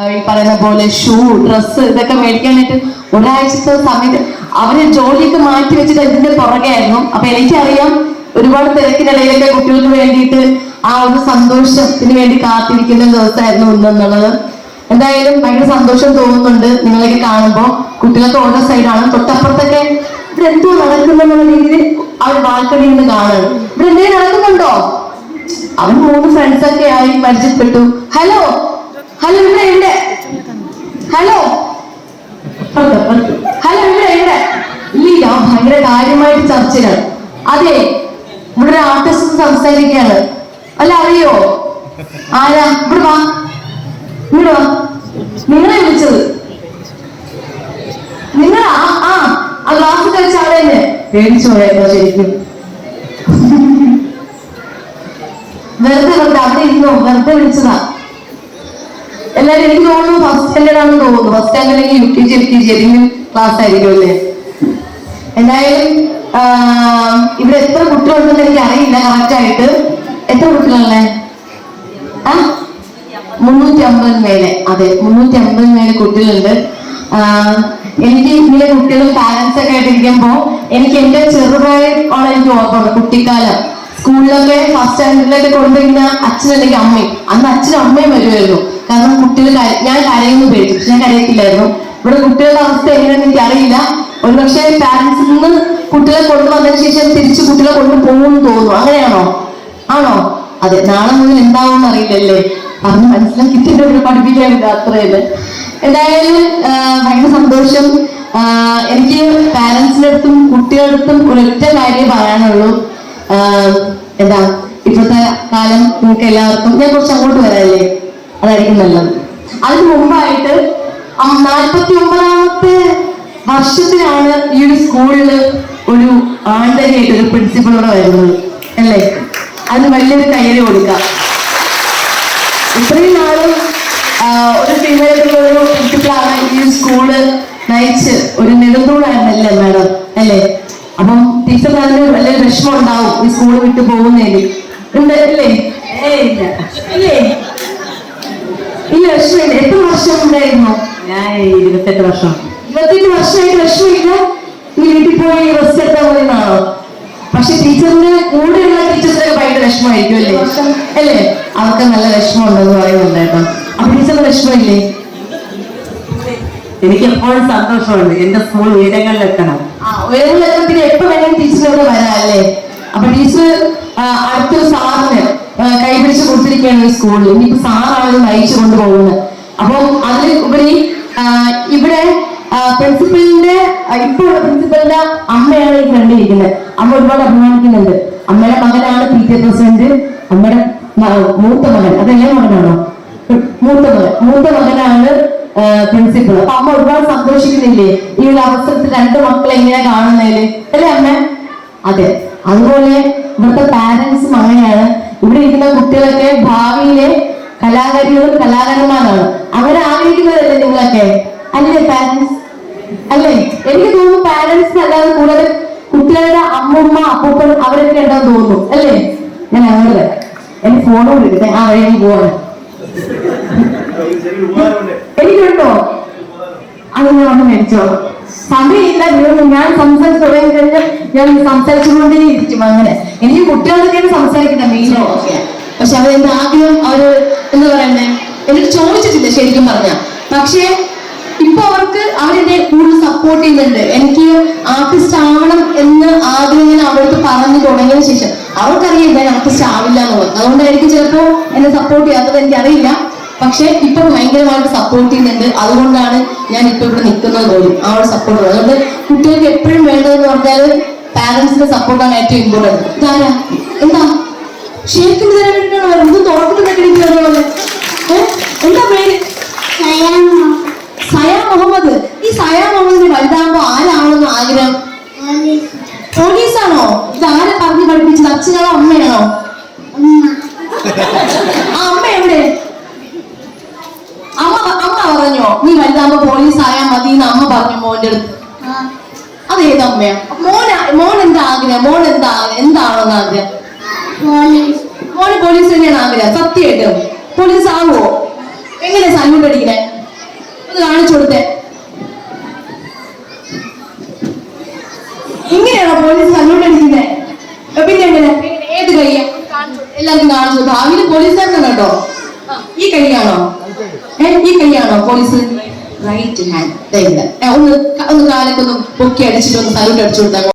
ഈ പറയുന്ന പോലെ ഷൂ ഡ്രസ്സ് ഇതൊക്കെ മേടിക്കാനായിട്ട് ഒരാഴ്ചത്തെ സമയത്ത് അവർ ജോലിയൊക്കെ മാറ്റി വെച്ചിട്ട് ഇതിന്റെ പുറകെയായിരുന്നു. അപ്പൊ എനിക്കറിയാം ഒരുപാട് തിരക്കിനിടയിലൊക്കെ കുട്ടികൾക്ക് വേണ്ടിയിട്ട് ആ ഒരു സന്തോഷത്തിന് വേണ്ടി കാത്തിരിക്കുന്ന ദിവസമായിരുന്നു ഇന്നെന്നുള്ളത്. എന്തായാലും ഭയങ്കര സന്തോഷം തോന്നുന്നുണ്ട് നിങ്ങളൊക്കെ കാണുമ്പോൾ. കുട്ടികളൊക്കെ ഓരോ സൈഡാണ് തൊട്ടപ്പുറത്തൊക്കെ ഇവിടെ എന്തോ നടക്കുന്നുള്ള രീതിയിൽ അവർ ബാൽക്കണിയിൽ നിന്ന് ഇവിടെ എന്തെങ്കിലും നടക്കുന്നുണ്ടോ? അവൻ മൂന്ന് ഫ്രണ്ട്സ് ഒക്കെ ആയി പരിചയപ്പെട്ടു. ഹലോ ഹലോ ഇവിടെ ഇവിടെ ഹലോ ഹലോ ഇവിടെ ഇവിടെ ഇല്ല ഭയങ്കര കാര്യമായിട്ട് ചർച്ചകൾ അതെ ഇവിടെ ആർട്ടിസ്റ്റ് സംസാരിക്കുകയാണ്. അല്ല അറിയോ? ആരാ? ഇവിടെ വാ. ഇവിടെ വാ. നിങ്ങളെ വിളിച്ചത്. നിങ്ങളാ? ആ ആ ഗ്ലാസ് കഴിച്ച ആളെ തന്നെ. ശരിക്കും? വെറുതെ വെറുതെ അവിടെ ഇരുന്നോ? വെറുതെ വിളിച്ചതാ. എല്ലാരും എനിക്ക് തോന്നുന്നു ഫസ്റ്റ് സ്റ്റാൻഡേർഡ് ആണെന്ന് തോന്നുന്നു. First standard U K G L K G ഏതെങ്കിലും ക്ലാസ് ആയിരിക്കും അല്ലേ? എന്തായാലും ഇവിടെ എത്ര കുട്ടികളുണ്ടെന്ന് എനിക്ക് അറിയില്ല കറക്റ്റ് ആയിട്ട്. എത്ര കുട്ടികളല്ലേ മുന്നൂറ്റി അമ്പത് മേലെ. അതെ മുന്നൂറ്റി അമ്പത് മേലെ കുട്ടികളുണ്ട്. എനിക്ക് ഇങ്ങനെ കുട്ടികളും പാരന്റ്സ് ഒക്കെ ആയിട്ട് ഇരിക്കുമ്പോ എനിക്ക് എന്റെ ചെറുപ്രായമാണ് എനിക്ക് ഓർമ്മ കുട്ടിക്കാലം. സ്കൂളിലൊക്കെ ഫസ്റ്റ് സ്റ്റാൻഡേർഡിലൊക്കെ കൊണ്ടുവരുന്ന അച്ഛനല്ലെങ്കിൽ അമ്മയും. അന്ന് അച്ഛനും അമ്മയും വരുമായിരുന്നു. കാരണം കുട്ടികൾ ഞാൻ കരയുന്നു പേടി. ഞാൻ കരയത്തില്ലായിരുന്നു. ഇവിടെ കുട്ടികളുടെ അവസ്ഥ എങ്ങനെയാണെന്ന് എനിക്ക് അറിയില്ല ഒരുപക്ഷെ പാരന്റ്സിൽ നിന്ന് കുട്ടികളെ കൊണ്ടുവന്നതിന് ശേഷം തിരിച്ച് കുട്ടികളെ കൊണ്ടുപോകുമെന്ന് തോന്നുന്നു. അങ്ങനെയാണോ? ആണോ? അതെ നാളെ മുതൽ എന്താവും അറിയില്ലല്ലേ? പറഞ്ഞ് മനസ്സിലാക്കിയിട്ട് ഇവിടെ പഠിപ്പിക്കാനില്ല അത്രയല്ലേ എന്തായാലും ഭയങ്കര സന്തോഷം. എനിക്ക് പാരന്റ്സിന്റെ അടുത്തും കുട്ടികളുടെ അടുത്തും ഒരൊറ്റ കാര്യം പറയാനുള്ളൂ. എന്താ ഇപ്പോഴത്തെ കാലം നിങ്ങൾക്ക് എല്ലാവർക്കും ഞാൻ കുറച്ച് അങ്ങോട്ട് വരാല്ലേ അതായിരിക്കും നല്ലത്. അതിന് മുമ്പായിട്ട് നാൽപ്പത്തി ഒമ്പതാമത്തെ വർഷത്തിലാണ് ഈ ഒരു സ്കൂളിൽ ഒരു ആന്തരിയായിട്ട് ഒരു പ്രിൻസിപ്പളോടെ വരുന്നത്. അല്ലേ? അതിന് വലിയൊരു കയ്യടി കൊടുക്കാം. ഇത്രയും നാളും ഒരു ഫീമെയിലുള്ള ഒരു പ്രിൻസിപ്പളാണ് ഈ സ്കൂൾ നയിച്ച് ഒരു നെടുന്തൂണായിരുന്നല്ലേ മാഡം? അല്ലേ? അപ്പം ടീച്ചർ അതിന് വലിയ വിഷമം ഉണ്ടാവും ഈ സ്കൂൾ വിട്ടു പോകുന്നതിന്. ഉണ്ട് അല്ലേ ഇല്ല. ഇല്ലേ? ഈ വിഷമില്ല എത്ര വർഷം ഉണ്ടായിരുന്നു ഞാൻ ഇരുപത്തെട്ട് വർഷം. ഇരുപത്തെട്ട് വർഷമായിട്ട് വിഷമില്ല ഈ വീട്ടിൽ പോയി റെസ്റ്റ് എടുത്താൽ മതി പക്ഷെ ടീച്ചറിന്റെ കൂടെയുള്ള ടീച്ചറിനൊക്കെ ഭയങ്കര വിഷമമായിരിക്കും അല്ലേ? അല്ലേ? അവർക്ക് നല്ല വിഷമം ഉണ്ടെന്ന് പറയുന്നുണ്ട് കേട്ടോ. അപ്പൊ ടീച്ചറിന് വിഷമമില്ലേ? എനിക്ക് എപ്പോഴും സന്തോഷമുണ്ട്. എന്റെ സ്കൂൾ ഉയരങ്ങളിലെത്തണം. ആ ഉയരങ്ങളിലൊക്കെ പിന്നെ എപ്പോ വേണമെങ്കിലും ടീച്ചറിനോട് വരാം അല്ലേ? അപ്പൊ ടീച്ചർ അടുത്തൊരു സാറിന് കൈപിടിച്ച് കൊടുത്തിരിക്കുകയാണ് ഈ സ്കൂളിൽ ഇനിയിപ്പോ സാറാണ് നയിച്ചു കൊണ്ടുപോകുന്നത് അപ്പൊ അതിൽ ഉപരി ഇവിടെ പ്രിൻസിപ്പലിന്റെ ഇപ്പോഴുള്ള പ്രിൻസിപ്പലിന്റെ അമ്മയാണ് ഈ കണ്ടിരിക്കുന്നത് അമ്മ ഒരുപാട് അഭിമാനിക്കുന്നുണ്ട്. അമ്മയുടെ മകനാണ് പി ടി പ്രസിഡന്റ്. അമ്മയുടെ മൂത്ത മകൻ. അതെല്ലാം മകനാണോ? മൂത്ത മകൻ. മൂത്ത മകനാണ് പ്രിൻസിപ്പൾ അപ്പൊ അമ്മ ഒരുപാട് സന്തോഷിക്കുന്നില്ലേ? ഈ ഒരു അവസരത്തിൽ രണ്ട് മക്കളെ എങ്ങനെ കാണുന്നതിൽ? അല്ലേ അമ്മ? അതെ. അതുപോലെ ഇവിടുത്തെ പാരന്റ്സും അങ്ങനെയാണ്. ഇരിക്കുന്ന കുട്ടികളൊക്കെ ഭാവിയിലെ കലാകാരികളും കലാകാരന്മാരാണ്. അവരാഗ്രഹിക്കുന്നതല്ലേ നിങ്ങളൊക്കെ? അല്ലേ പാരന്റ്സ് അല്ലേ? എനിക്ക് തോന്നുന്നു പാരന്റ്സ് അല്ലാതെ കൂടുതൽ കുട്ടികളുടെ അമ്മുമ്മ അപ്പൂപ്പൻ അവരൊക്കെ ഉണ്ടെന്ന് തോന്നുന്നു. അല്ലേ? ഞാൻ അങ്ങനെ എന്റെ ഫോണോട് എടുക്കട്ടെ ആ വഴി പോവാണ്. എനിക്കുണ്ടോ? അത് ഞാൻ മേടിച്ചോളാം. സമയമില്ല ദൈവം ഞാൻ സംസാരിച്ചു തുടങ്ങി കഴിഞ്ഞാൽ ഞാൻ സംസാരിച്ചുകൊണ്ടേ ഇരിക്കും അങ്ങനെ. എനിക്ക് കുട്ടികളൊക്കെയാണ് സംസാരിക്കുന്നത് മെയിനോ പക്ഷെ അവരെന്റെ ആദ്യം അവർ എന്താ പറയണ്ടേ? എനിക്ക് ചോദിച്ചിട്ടില്ല ശരിക്കും പറഞ്ഞ. പക്ഷേ ഇപ്പൊ അവർക്ക് അവരെന്നെ കൂടുതൽ സപ്പോർട്ട് ചെയ്യുന്നുണ്ട്. എനിക്ക് ആർട്ടിസ്റ്റ് ആവണം എന്ന് ആഗ്രഹം ഞാൻ അവർക്ക് പറഞ്ഞു തുടങ്ങിയതിനു ശേഷം. അവർക്കറിയാം ഞാൻ ആർട്ടിസ്റ്റ് ആവില്ല എന്നുള്ളത് അതുകൊണ്ടായിരിക്കും ചിലപ്പോ എന്നെ സപ്പോർട്ട് ചെയ്യാത്തത് എനിക്കറിയില്ല. പക്ഷെ ഇപ്പൊ ഭയങ്കരമായിട്ട് സപ്പോർട്ട് ചെയ്യുന്നുണ്ട്. അതുകൊണ്ടാണ് ഞാൻ ഇപ്പൊ ഇവിടെ നിൽക്കുന്നത് പോലും. ആ ഒരു സപ്പോർട്ട് അതുകൊണ്ട് കുട്ടികൾക്ക് എപ്പോഴും വേണ്ടതെന്ന് പറഞ്ഞാൽ പാരന്റ്സിന്റെ സപ്പോർട്ടാണ് ഏറ്റവും ഇമ്പോർട്ടന്റ് ഇതാരാ? എന്താ? ഷേക്കിന് തരാൻ വേണ്ടിയിട്ടാണ് വരുന്നത്? ഏഹ് എന്താ പേര്? സയ മുഹമ്മദ്. ഈ സയ മുഹമ്മദിന് വലുതാകുമ്പോ ആരാണെന്ന് ആഗ്രഹം? പോലീസാണോ? ഇത് ആരെ പറഞ്ഞ് പഠിപ്പിച്ചത്? അച്ഛനാണോ അമ്മയാണോ ആ അമ്മ എവിടെ അമ്മ അമ്മ പറഞ്ഞോ നീ വലുതാകുമ്പോ പോലീസ് ആയാൽ മതി എന്ന് അമ്മ പറഞ്ഞു മോന്റെ അടുത്ത്. അതേത് അമ്മയാ മോൻ മോൻ എന്താ ആഗ്രഹം? മോൻ എന്താ എന്താണോ ആഗ്രഹം? മോന് പോലീസ് തന്നെയാണ് ആഗ്രഹം. സത്യമായിട്ട്. പോലീസ് ആവുമോ എങ്ങനെ സല്യൂട്ട് അടിക്കണേ ഒന്ന് കാണിച്ചു കൊടുത്തേ. ഇങ്ങനെയാണോ പോലീസ് സല്യൂട്ട് അടിക്കുന്നേ പിന്നെ എങ്ങനെ? ഏത് കൈയാ എല്ലാവർക്കും കാണിച്ചു ഭാവിയിൽ പോലീസുകാരനെ കേട്ടോ ആ, ഈ കൈയാണോ? ഈ കൈയാണോ പോലീസ് റൈറ്റ് ഹാൻഡ് ഒന്ന് ഒന്ന് കാലൊക്കെ ഒന്ന് പൊക്കി അടിച്ചിട്ട് ഒന്ന് സല്യൂട്ട് അടിച്ചു കൊടുത്താൽ